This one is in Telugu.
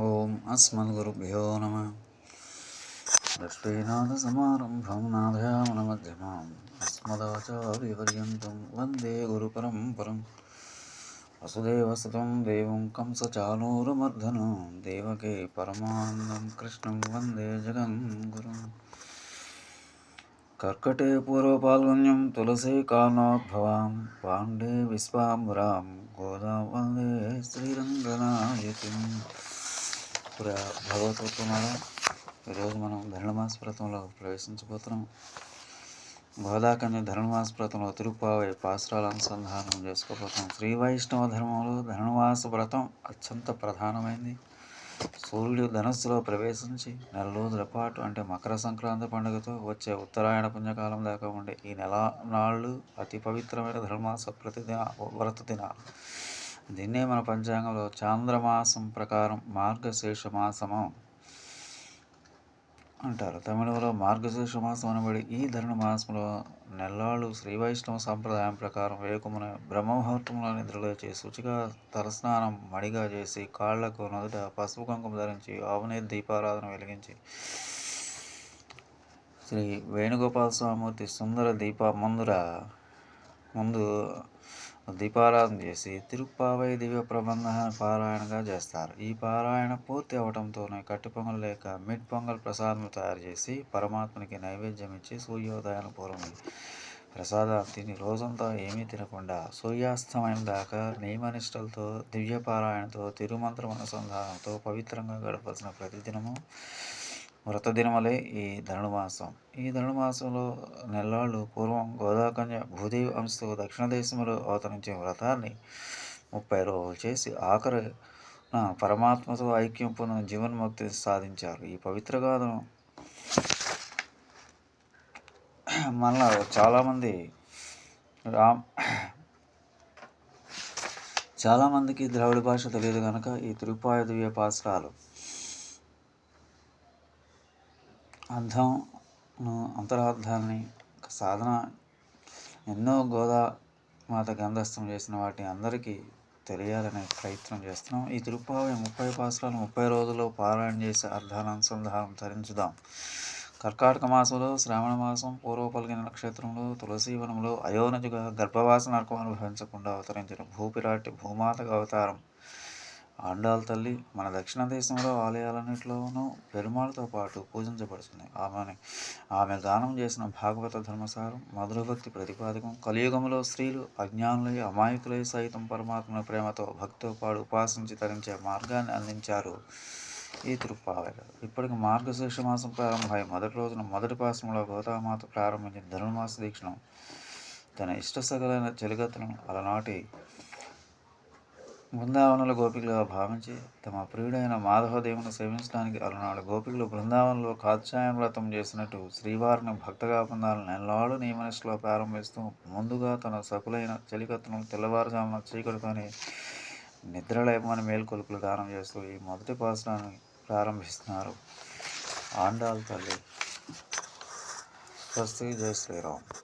ఓం అస్మద్గురుభ్యో నమ. లక్ష్మీనాథసమారంభం నాథయామనమధ్యమాం అస్మదాచార్యపర్యంతం వందే గురుపరంపరం. వసుదేవసుతం దేవం కంసచానూరమర్దనం దేవకే పరమానందం కృష్ణం వందే జగద్గురుం. కర్కటే పూర్వపాల్గొన్యం తులసీ కానోద్భవాం పాండే విశ్వాంబురాం. గోదా వందే శ్రీరంగనాయకిం. ప్ర భగవద్గీతమాల ఈరోజు మనం ధనుమాస వ్రతంలో ప్రవేశించబోతున్నాం. గోదాకన్య ధనుమాస వ్రతంలో తిరుపావై పాసురాల అనుసంధానం చేసుకోబోతున్నాం. శ్రీ వైష్ణవ ధర్మంలో ధనుమాస వ్రతం అత్యంత ప్రధానమైంది. సూర్యుడు ధనస్సులో ప్రవేశించి నెల రోజుల పాటు అంటే మకర సంక్రాంతి పండుగతో వచ్చే ఉత్తరాయణ పుణ్యకాలం దాకా ఉండే ఈ నెల నాళ్ళు అతి పవిత్రమైన ధర్మాస ప్రతిదిన వ్రత దినాలు దీన్నే మన పంచాంగంలో చాంద్రమాసం ప్రకారం మార్గశీర్ష మాసము అంటారు. తమిళంలో మార్గశీర్ష మాసం అనబడి ఈ ధరణ మాసంలో నెల్లాళ్ళు శ్రీ వైష్ణవ సాంప్రదాయం ప్రకారం వేకుమున బ్రహ్మముహూర్తంలో నిద్రలేచి శుచిగా తలస్నానం మడిగా చేసి కాళ్ళకు నదుట పసుపు కుంకుమ ధరించి ఆవునేతి దీపారాధన వెలిగించి శ్రీ వేణుగోపాల స్వామూర్తి సుందర దీప ముందుర ముందు దీపారాధన చేసి తిరుప్పావై దివ్య ప్రబంధ పారాయణగా చేస్తారు. ఈ పారాయణ పూర్తి అవడంతోనే కట్టి పొంగల్ లేక మిడ్ పొంగల్ ప్రసాదం తయారు చేసి పరమాత్మనికి నైవేద్యం ఇచ్చి సూర్యోదయాన పూర్వం ప్రసాదం తిని రోజంతా ఏమీ తినకుండా సూర్యాస్తమయం దాకా నియమనిష్టలతో దివ్య పారాయణతో తిరుమంత్రం అనుసంధానంతో పవిత్రంగా గడపాల్సిన ప్రతిదినము వ్రతదినములే ఈ ధనుమాసం ఈ ధనుమాసంలో నెల్లాళ్ళు పూర్వం గోదాకన్య భూదేవి అంశతో దక్షిణ దేశంలో అవతరించే వ్రతాన్ని ముప్పై రోజులు చేసి ఆఖరి పరమాత్మతో ఐక్యం పొందిన జీవన్ముక్తి సాధించారు. ఈ పవిత్ర గాథను మళ్ళా చాలామంది రామ్ చాలామందికి ద్రావిడ భాష తెలియదు కనుక ఈ తిరుపాయ దివ్య పాసరాలు అర్థంను అంతరార్థాన్ని సాధన ఎన్నో గోదా మాత గంధస్థం చేసిన వాటిని అందరికీ తెలియాలనే ప్రయత్నం చేస్తున్నాం. ఈ తిరుపావి ముప్పై పాసరాలు ముప్పై రోజుల్లో పారాయణ చేసి అర్థానుసంధానం ధరించుదాం. కర్కాటక మాసంలో శ్రావణ మాసం పూర్వపలిగిన నక్షత్రంలో తులసీవనంలో అయోనజుగా గర్భవాస నరకం అనుభవించకుండా అవతరించిన భూపిరాటి భూమాతగా అవతారం ఆండాల తల్లి మన దక్షిణ దేశంలో ఆలయాలన్నింటిలోనూ పెరుమాళతో పాటు పూజించబడుతుంది. ఆమెని ఆమె గానం చేసిన భాగవత ధర్మసారం మధురభక్తి ప్రతిపాదకం కలియుగంలో స్త్రీలు అజ్ఞానులై అమాయకులై సైతం పరమాత్మను ప్రేమతో భక్తితో పాటు ఉపాసించి తరించే మార్గాన్ని అందించారు ఈ తిరుప్పావేలు ఇప్పటికి మార్గశీర్ష మాసం ప్రారంభమై మొదటి రోజున మొదటి పాసంలో గోదామాత ప్రారంభించిన ధనుర్మాస దీక్షను తన ఇష్ట సగలైన చెలిగతులను అలనాటి బృందావనంలో గోపికలుగా భావించి తమ ప్రియుడైన మాధవదేవుని సేవించడానికి అలనాడు గోపికలు బృందావనంలో కాత్యాయం వ్రతం చేసినట్టు శ్రీవారిని భక్తగా పొందాలని ఎల్లాడు నియమనిష్టలో ప్రారంభిస్తూ ముందుగా తన సకులైన చెలికత్తును తెల్లవారుజామున చీకటితోనే నిద్రలేపమని మేల్కొలుపులు దానం చేస్తూ ఈ మొదటి పాసనాన్ని ప్రారంభిస్తున్నారు. ఆండాల్ తల్లి స్వస్తి జయ శ్రీరామ్.